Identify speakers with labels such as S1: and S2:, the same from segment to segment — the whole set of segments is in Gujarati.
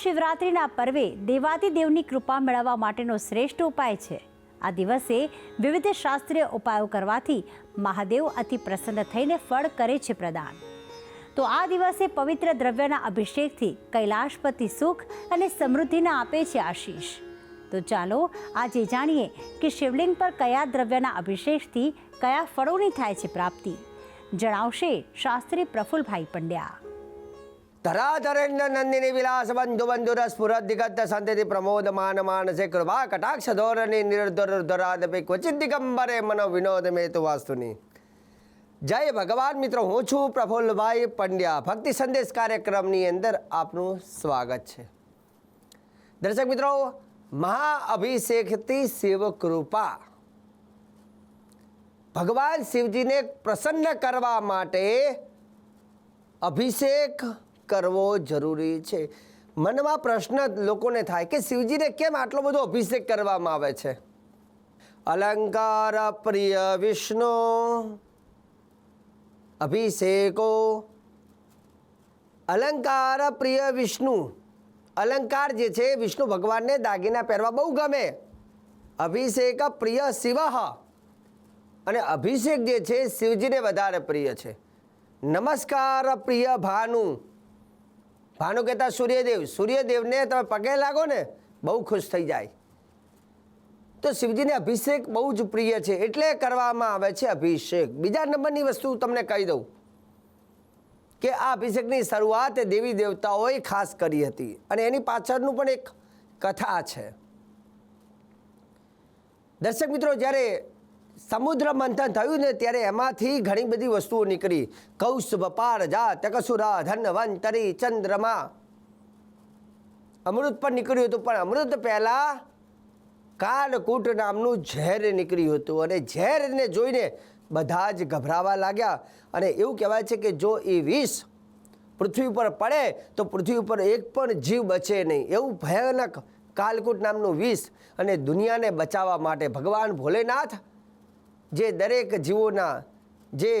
S1: મહાશિવરાત્રિના પર્વે દેવાદિદેવની કૃપા મેળવવા માટેનો શ્રેષ્ઠ ઉપાય છે. આ દિવસે વિવિધ શાસ્ત્રીય ઉપાયો કરવાથી મહાદેવ અતિ પ્રસન્ન થઈને ફળ કરે છે પ્રદાન. તો આ દિવસે પવિત્ર દ્રવ્યના અભિષેકથી કૈલાશપતિ સુખ અને સમૃદ્ધિના આપે છે આશીષ. તો ચાલો આજે જાણીએ કે શિવલિંગ પર કયા દ્રવ્યના અભિષેકથી કયા ફળોની થાય છે પ્રાપ્તિ. જણાવશે શાસ્ત્રી પ્રફુલભાઈ પંડ્યા.
S2: ધરાધરેન્દ્ર નંદિની વિલાસ બંધુ બંધુર સ્ફુરત દિગત સંતતિ પ્રમોદ માન માનસે કૃપા કટાક્ષ ધોરણી નિર્ધર ધરાદપે ક્વચિત દિગંબરે મનો વિનોદ મેતુ વાસ્તુની જય ભગવાન મિત્રો હું છું પ્રફુલ્લભાઈ પંડ્યા ભક્તિ સંદેશ કાર્યક્રમની અંદર આપનું સ્વાગત છે દર્શક મિત્રો મહાઅભિષેકથી શિવ કૃપા ભગવાન શિવજીને પ્રસન્ન કરવા માટે અભિષેક કરવો જરૂરી છે. મનમાં પ્રશ્ન લોકોને થાય કે શિવજીને કેમ આટલો બધો અભિષેક કરવામાં આવે છે? અલંકાર પ્રિય વિષ્ણુ, અભિષેકો, અલંકાર પ્રિય વિષ્ણુ. અલંકાર જે છે, વિષ્ણુ ભગવાનને દાગીના પહેરવા બહુ ગમે. અભિષેક પ્રિય શિવ. અને અભિષેક જે છે, શિવજીને વધારે પ્રિય છે. નમસ્કાર પ્રિય ભાનુ. ભાનુ કહેતા, સૂર્યદેવ, સૂર્યદેવને તમે પગે લાગો ને, બહુ ખુશ થઈ જાય. તો શિવજીને અભિષેક બહુ જ પ્રિય છે, એટલે કરવામાં આવે છે અભિષેક. બીજા નંબરની વસ્તુ તમને કહી દઉં કે આ અભિષેકની શરૂઆત દેવી દેવતાઓએ ખાસ કરી હતી અને એની પાછળનું પણ એક કથા છે. દર્શક મિત્રો, જ્યારે સમુદ્ર મંથન થયું ને ત્યારે એમાંથી ઘણી બધી વસ્તુઓ નીકળી. કૌશ બપાર જા તકસુરા ધનવંતરી ચંદ્રમા. અમૃત પણ નીકળ્યું હતું, પણ અમૃત પહેલાં કાળકૂટ નામનું ઝેર નીકળ્યું હતું અને ઝેરને જોઈને બધા જ ગભરાવા લાગ્યા. અને એવું કહેવાય છે કે જો એ વિષ પૃથ્વી ઉપર પડે, તો પૃથ્વી ઉપર એક પણ જીવ બચે નહીં. એવું ભયાનક કાલકૂટ નામનું વિષ અને દુનિયાને બચાવવા માટે ભગવાન ભોલેનાથ જે દરેક જીવોના જે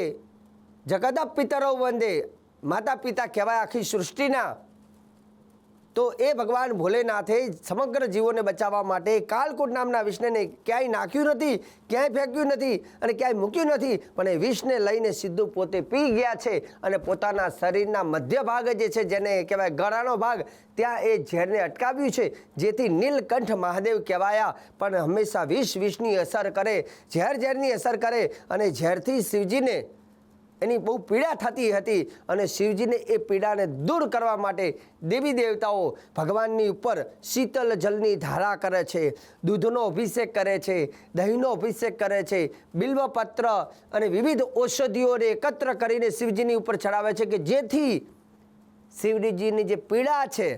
S2: જગત પિતરો વંદે માતા પિતા કહેવાય આખી સૃષ્ટિના તો એ ભગવાન ભોલેનાથે સમગ્ર જીવોને બચાવવા માટે કાલકૂટ નામના વિષને ક્યાંય નાખ્યું નથી, ક્યાંય ફેંક્યું નથી અને ક્યાંય મૂક્યું નથી, પણ એ વિષને લઈને સીધું પોતે પી ગયા છે અને પોતાના શરીરના મધ્ય ભાગ જે છે, જેને કહેવાય ગળાનો ભાગ, ત્યાં એ ઝેરને અટકાવ્યું છે. જેથી નીલકંઠ મહાદેવ કહેવાયા, પણ હંમેશા વિષ વિષની અસર કરે, ઝેર ઝેરની અસર કરે અને ઝેરથી શિવજીને એની બહુ પીડા થતી હતી અને શિવજીને એ પીડાને દૂર કરવા માટે દેવી દેવતાઓ ભગવાનની ઉપર શીતલ જલની ધારા કરે છે, દૂધનો અભિષેક કરે છે, દહીંનો અભિષેક કરે છે, બિલ્વપત્ર અને વિવિધ ઔષધિઓને એકત્ર કરીને શિવજીની ઉપર ચડાવે છે કે જેથી શિવજીની જે પીડા છે,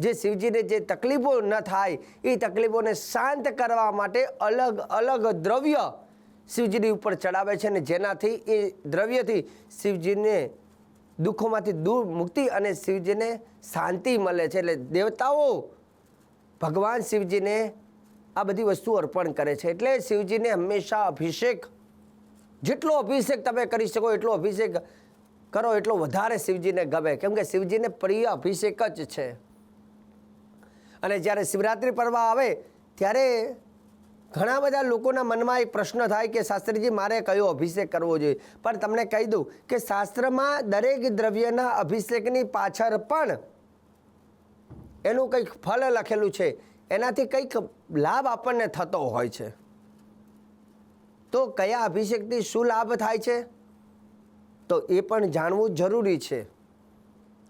S2: જે શિવજીને જે તકલીફો ન થાય, એ તકલીફોને શાંત કરવા માટે અલગ અલગ દ્રવ્ય શિવજીની ઉપર ચડાવે છે અને જેનાથી એ દ્રવ્યથી શિવજીને દુઃખોમાંથી દૂર મુક્તિ અને શિવજીને શાંતિ મળે છે. એટલે દેવતાઓ ભગવાન શિવજીને આ બધી વસ્તુ અર્પણ કરે છે. એટલે શિવજીને હંમેશા અભિષેક, જેટલો અભિષેક તમે કરી શકો, એટલો અભિષેક કરો, એટલો વધારે શિવજીને ગમે. કેમ કે શિવજીને પ્રિય અભિષેક જ છે. અને જ્યારે શિવરાત્રિ પર્વ આવે, ત્યારે ઘણા બધા લોકોના મનમાં એક પ્રશ્ન થાય કે શાસ્ત્રીજી, મારે કયો અભિષેક કરવો જોઈએ? પણ તમને કહી દઉં કે શાસ્ત્રમાં દરેક દ્રવ્યના અભિષેકની પાછળ પણ એનું કંઈક ફળ લખેલું છે. એનાથી કંઈક લાભ આપણને થતો હોય છે. તો કયા અભિષેકથી શું લાભ થાય છે? તો એ પણ જાણવું જરૂરી છે.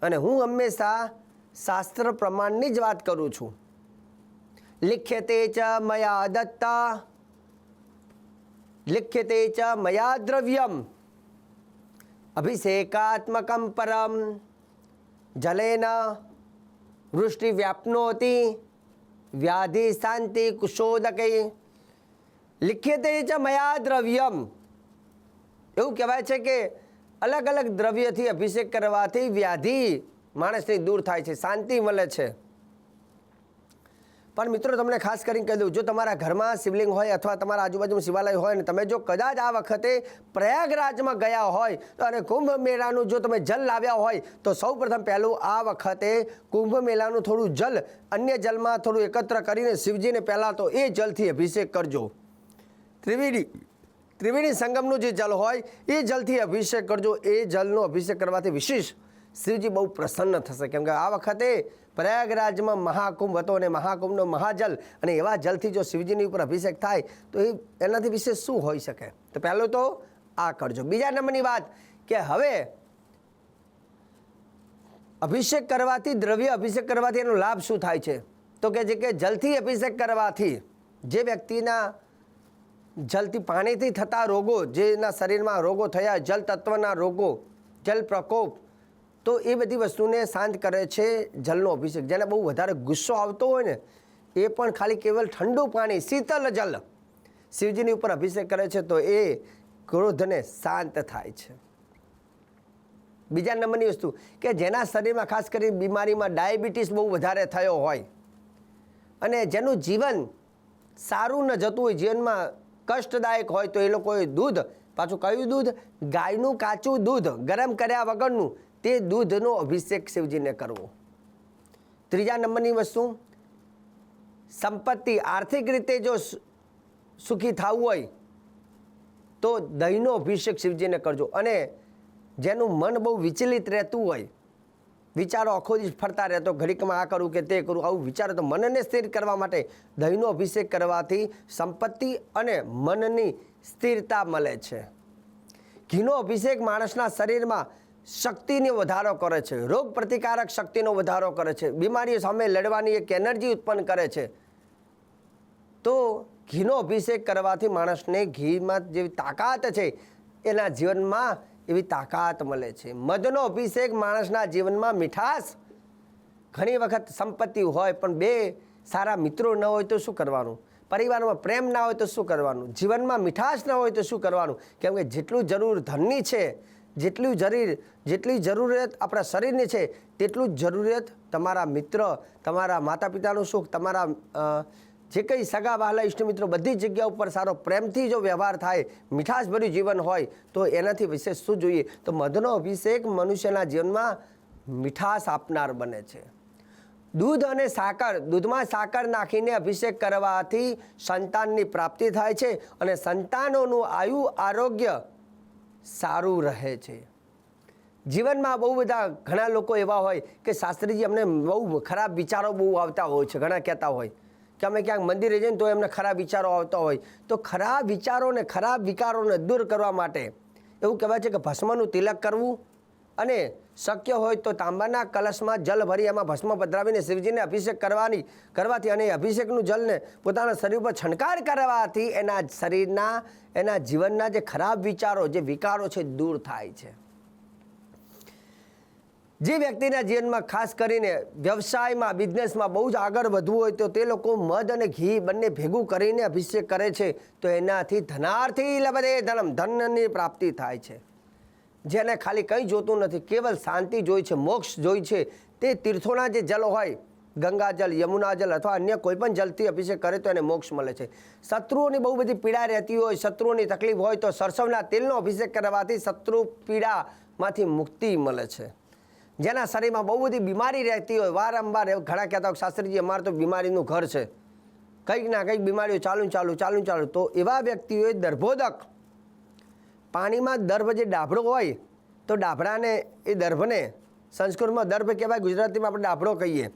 S2: અને હું હંમેશા શાસ્ત્ર પ્રમાણની જ વાત કરું છું. લિખ્યતે ચ દત્તા લિખ્યતે ચ મયા દ્રવ્યમ અભિષેકાત્મકમ પરમ જલેન વૃષ્ટિ વ્યાપનોતિ વ્યાધિ શાંતિ કુશોદકે લિખ્યતે ચ મયા દ્રવ્યમ એવું કહેવાય છે કે અલગ અલગ દ્રવ્યથી અભિષેક કરવાથી વ્યાધિ માણસથી દૂર થાય છે, શાંતિ મળે છે. પણ મિત્રો, તમને ખાસ કરીને કહી દઉં, જો તમારા ઘરમાં શિવલિંગ હોય અથવા તમારા આજુબાજુમાં શિવાલય હોય ને તમે જો કદાચ આ વખતે પ્રયાગરાજમાં ગયા હોય અને કુંભ મેળાનું જો તમે જલ લાવ્યા હોય, તો સૌ પ્રથમ પહેલું આ વખતે કુંભ મેળાનું થોડું જલ, અન્ય જલમાં થોડું એકત્ર કરીને શિવજીને પહેલાં તો એ જલથી અભિષેક કરજો. ત્રિવેણી ત્રિવેણી સંગમનું જે જલ હોય, એ જલથી અભિષેક કરજો. એ જલનો અભિષેક કરવાથી વિશેષ શિવજી બહુ પ્રસન્ન થશે. કેમ કે આ વખતે પ્રયાગરાજમાં મહાકુંભ હતો અને મહાકુંભનો મહાજલ અને એવા જલથી જો શિવજીની ઉપર અભિષેક થાય, તો એ એનાથી વિશેષ શું હોઈ શકે? તો પહેલું તો આ કરજો. બીજા નંબરની વાત કે હવે અભિષેક કરવાથી, દ્રવ્ય અભિષેક કરવાથી એનો લાભ શું થાય છે? તો કે જે કે જલથી અભિષેક કરવાથી જે વ્યક્તિના જલથી પાણીથી થતા રોગો, જેના શરીરમાં રોગો થયા, જલ તત્વના રોગો, જલ પ્રકોપ તો એ બધી વસ્તુને શાંત કરે છે જલનો અભિષેક. જેને બહુ વધારે ગુસ્સો આવતો હોય ને, એ પણ ખાલી કેવલ ઠંડુ પાણી, શીતલ જલ શિવજીની ઉપર અભિષેક કરે છે તો એ ક્રોધને શાંત થાય છે. બીજા નંબરની વસ્તુ કે જેના શરીરમાં ખાસ કરીને બીમારીમાં ડાયાબિટીસ બહુ વધારે થયો હોય અને જેનું જીવન સારું ન જતું હોય, જીવનમાં કષ્ટદાયક હોય તો એ લોકોએ દૂધ, પાછું કયું દૂધ? ગાયનું કાચું દૂધ ગરમ કર્યા વગરનું તે દૂધનો અભિષેક શિવજીને કરવો. ત્રીજા નંબરની વસ્તુ, સંપત્તિ, આર્થિક રીતે જો સુખી થવું હોય, તો દહીંનો અભિષેક શિવજીને કરજો. અને જેનું મન બહુ વિચલિત રહેતું હોય, વિચારો આખો દિવસ ફરતા રહેતો ઘડીકમાં આ કરું કે તે કરું, આવું વિચારો, તો મનને સ્થિર કરવા માટે દહીંનો અભિષેક કરવાથી સંપત્તિ અને મનની સ્થિરતા મળે છે. ઘીનો અભિષેક માણસના શરીરમાં શક્તિનો વધારો કરે છે. રોગ પ્રતિકારક શક્તિનો વધારો કરે છે. બીમારીઓ સામે લડવાની એક એનર્જી ઉત્પન્ન કરે છે. તો ઘીનો અભિષેક કરવાથી માણસને ઘીમાં જેવી તાકાત છે, એના જીવનમાં એવી તાકાત મળે છે. મધનો અભિષેક માણસના જીવનમાં મીઠાશ ઘણી વખત સંપત્તિ હોય, પણ બે સારા મિત્રો ન હોય તો શું કરવાનું? પરિવારમાં પ્રેમ ના હોય તો શું કરવાનું? જીવનમાં મીઠાશ ન હોય તો શું કરવાનું? કેમ કે જેટલું જરૂર ધનની છે જેટલું જરૂર, જેટલી જરૂરિયાત આપણા શરીરની છે, તેટલું જ જરૂરિયાત તમારા મિત્ર, તમારા માતા પિતાનું સુખ, તમારા જે કંઈ સગા વહાલા ઇષ્ટ મિત્રો બધી જગ્યા ઉપર સારો પ્રેમથી જો વ્યવહાર થાય, મીઠાશભર્યું જીવન હોય, તો એનાથી વિશેષ શું જોઈએ? તો મધનો અભિષેક મનુષ્યના જીવનમાં મીઠાશ આપનાર બને છે. દૂધ અને સાકર, દૂધમાં સાકર નાખીને અભિષેક કરવાથી સંતાનની પ્રાપ્તિ થાય છે અને સંતાનોનું આયુ આરોગ્ય સારું રહે છે. જીવનમાં બહુ બધા ઘણા લોકો એવા હોય કે શાસ્ત્રીજી અમને બહુ ખરાબ વિચારો બહુ આવતા હોય છે, ઘણા કહેતા હોય. કે અમે ક્યાંક મંદિરે જઈને તો એમને ખરાબ વિચારો આવતા હોય. તો ખરાબ વિચારોને, ખરાબ વિકારોને દૂર કરવા માટે એવું કહેવાય છે કે ભસ્મનું તિલક કરવું અને શક્ય હોય તો તાંબાના કલશમાં જલ ભરી એમાં ભસ્મ પધરાવીને શિવજીને અભિષેક કરવાની, કરવાથી અને એ અભિષેકનું જલને પોતાના શરીર પર છંટકાર કરવાથી એના શરીરના, એના જીવનના જે ખરાબ વિચારો, જે વિકારો છે, દૂર થાય છે. જે વ્યક્તિના જીવનમાં ખાસ કરીને વ્યવસાયમાં, બિઝનેસમાં બહુ જ આગળ વધવું હોય તો તે લોકો મધ અને ઘી બંને ભેગું કરીને અભિષેક કરે છે, તો એનાથી ધનાર્થી લબદે ધનમ, ધનની પ્રાપ્તિ થાય છે. જેને ખાલી કંઈ જોતું નથી, કેવલ શાંતિ જોઈ છે, મોક્ષ જોઈ છે, તે તીર્થોના જે જલ હોય ગંગાજલ યમુના જલ અથવા અન્ય કોઈ પણ જલથી અભિષેક કરે તો એને મોક્ષ મળે છે. શત્રુઓની બહુ બધી પીડા રહેતી હોય, શત્રુઓની તકલીફ હોય તો સરસવના તેલનો અભિષેક કરવાથી શત્રુ પીડામાંથી મુક્તિ મળે છે. જેના શરીરમાં બહુ બધી બીમારી રહેતી હોય, વારંવાર ઘણા કહેતા હોય શાસ્ત્રીજી, અમારે તો બીમારીનું ઘર છે. કંઈક ના કંઈક બીમારીઓ ચાલુ ચાલુ ચાલુ ચાલુ તો એવા વ્યક્તિઓએ દર્ભોદક પાણીમાં દર્ભ જે ડાભડો હોય, તો ડાભડાને એ દર્ભને સંસ્કૃતમાં દર્ભ કહેવાય, ગુજરાતીમાં આપણે ડાભડો કહીએ,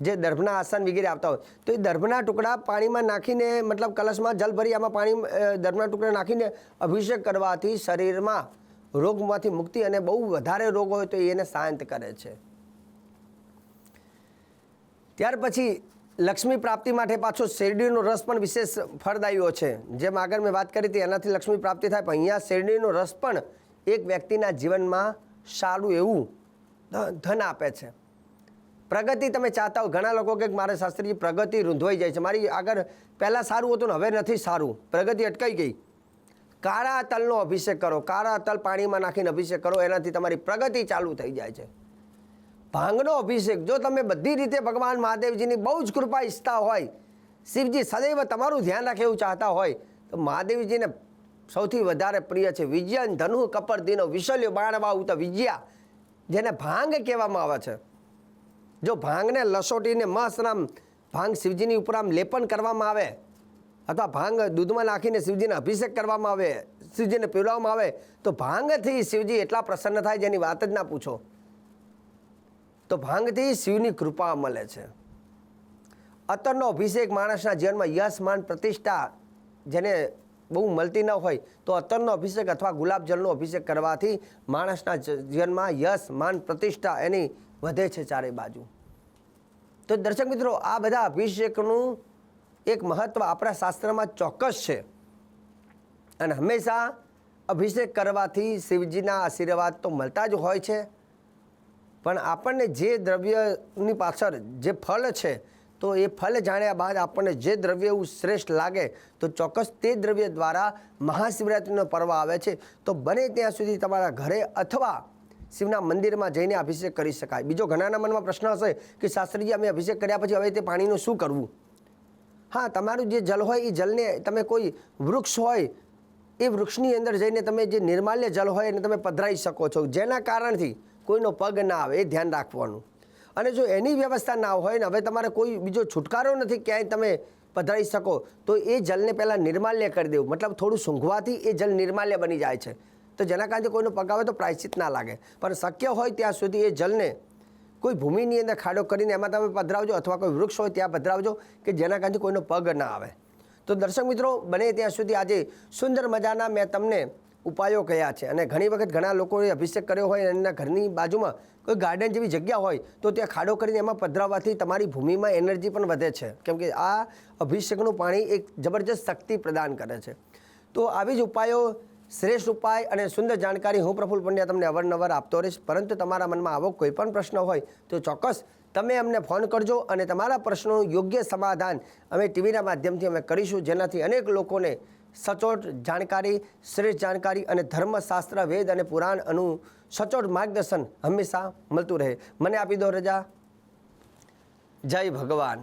S2: જે દર્ભના આસન વગેરે આવતા હોય. તો એ દર્ભના ટુકડા પાણીમાં નાખીને, મતલબ કલશમાં જલ ભરી આમાં પાણી દર્ભના ટુકડા નાખીને અભિષેક કરવાથી શરીરમાં રોગમાંથી મુક્તિ અને બહુ વધારે રોગ હોય તો એને શાંત કરે છે. ત્યાર પછી લક્ષ્મી પ્રાપ્તિ માટે પાછો શેરડીનો રસ પણ વિશેષ ફળદાયીઓ છે. જેમ આગળ મેં વાત કરી હતી, એનાથી લક્ષ્મી પ્રાપ્તિ થાય, પણ અહીંયા શેરડીનો રસ પણ એક વ્યક્તિના જીવનમાં સારું એવું ધન આપે છે. પ્રગતિ તમે ચાહતા હો, ઘણા લોકો કે મારે શાસ્ત્રીજી, પ્રગતિ રૂંધવાઈ જાય છે. મારી આગળ પહેલાં સારું હતું ને હવે નથી સારું. પ્રગતિ અટકાઈ ગઈ. કાળા તલનો અભિષેક કરો, કાળા તલ પાણીમાં નાખીને અભિષેક કરો, એનાથી તમારી પ્રગતિ ચાલુ થઈ જાય છે. ભાંગનો અભિષેક. જો તમે બધી રીતે ભગવાન મહાદેવજીની બહુ જ કૃપા ઈચ્છતા હોય, શિવજી સદૈવ તમારું ધ્યાન રાખે એવું ચાહતા હોય, તો મહાદેવજીને સૌથી વધારે પ્રિય છે વિજયન ધનુ કપરદીનો વિશલ્યો બાણવા ઉતા વિજયા, જેને ભાંગ કહેવામાં આવે છે. જો ભાંગને લસોટીને મસ્ત આમ ભાંગ શિવજીની ઉપર આમ લેપન કરવામાં આવે, અથવા ભાંગ દૂધમાં નાખીને શિવજીને અભિષેક કરવામાં આવે, શિવજીને પીવડાવવામાં આવે, તો ભાંગથી શિવજી એટલા પ્રસન્ન થાય જેની વાત જ ના પૂછો. તો ભાંગથી શિવની કૃપા મળે છે. અત્તરનો અભિષેક માણસના જીવનમાં યશ, માન, પ્રતિષ્ઠા જેને બહુ મળતી ન હોય તો અત્તરનો અભિષેક અથવા ગુલાબજળનો અભિષેક કરવાથી માણસના જીવનમાં યશ, માન, પ્રતિષ્ઠા એની વધે છે ચારે બાજુ. તો દર્શક મિત્રો, આ બધા અભિષેકનું એક મહત્વ આપણા શાસ્ત્રમાં ચોક્કસ છે. અને હંમેશા અભિષેક કરવાથી શિવજીના આશીર્વાદ તો મળતા જ હોય છે. પણ આપણને જે દ્રવ્યની પાછળ જે ફળ છે, તો એ ફળ જાણ્યા બાદ આપણને જે દ્રવ્ય એવું શ્રેષ્ઠ લાગે, તો ચોક્કસ તે દ્રવ્ય દ્વારા મહાશિવરાત્રિનો પર્વ આવે છે. તો બને ત્યાં સુધી તમારા ઘરે અથવા શિવના મંદિરમાં જઈને અભિષેક કરી શકાય. બીજો ઘણાના મનમાં પ્રશ્ન હશે કે શાસ્ત્રીજી, અમે અભિષેક કર્યા પછી હવે તે પાણીનું શું કરવું? હા, તમારું જે જલ હોય એ જલને તમે કોઈ વૃક્ષ હોય, એ વૃક્ષની અંદર જઈને તમે જે નિર્માલ્ય જલ હોય એને તમે પધરાઈ શકો છો. જેના કારણથી કોઈનો પગ ના આવે, એ ધ્યાન રાખવાનું. અને જો એની વ્યવસ્થા ના હોય ને, હવે તમારે કોઈ બીજો છુટકારો નથી, ક્યાંય તમે પધરાવી શકો, તો એ જલને પહેલાં નિર્માલ્ય કરી દેવું. મતલબ થોડું સૂંઘવાથી એ જલ નિર્માલ્ય બની જાય છે. તો જેના કારણે કોઈનો પગ આવે તો પ્રાયશ્ચિત ના લાગે. પણ શક્ય હોય ત્યાં સુધી એ જલને કોઈ ભૂમિની અંદર ખાડો કરીને એમાં તમે પધરાવજો અથવા કોઈ વૃક્ષ હોય ત્યાં પધરાવજો કે જેના કારણે કોઈનો પગ ના આવે. તો દર્શક મિત્રો, બને ત્યાં સુધી આજે સુંદર મજાના મેં તમને ઉપાયો કયા છે? અને ઘણી વખત ઘણા લોકોએ અભિષેક કર્યો હોય અને એના ઘરની બાજુમાં કોઈ ગાર્ડન જેવી જગ્યા હોય, તો ત્યાં ખાડો કરીને એમાં પધરાવવાથી તમારી ભૂમિમાં એનર્જી પણ વધે છે. કેમ કે આ અભિષેકનું પાણી એક જબરજસ્ત શક્તિ પ્રદાન કરે છે. તો આવી જ ઉપાયો શ્રેષ્ઠ ઉપાય અને સુંદર જાણકારી હું પ્રફુલ પંડ્યા તમને અવારનવાર આપતો રહીશ. પરંતુ તમારા મનમાં આવો કોઈ પણ પ્રશ્ન હોય, તો ચોક્કસ તમે અમને ફોન કરજો અને તમારા પ્રશ્નોનું યોગ્ય સમાધાન અમે ટીવીના માધ્યમથી અમે કરીશું. જેનાથી અનેક લોકોને સચોટ જાણકારી, શ્રેષ્ઠ જાણકારી અને ધર્મશાસ્ત્ર, વેદ અને પુરાણ અનુ સચોટ માર્ગદર્શન હંમેશા મળતું રહે. મને આપી દો રજા. જય ભગવાન.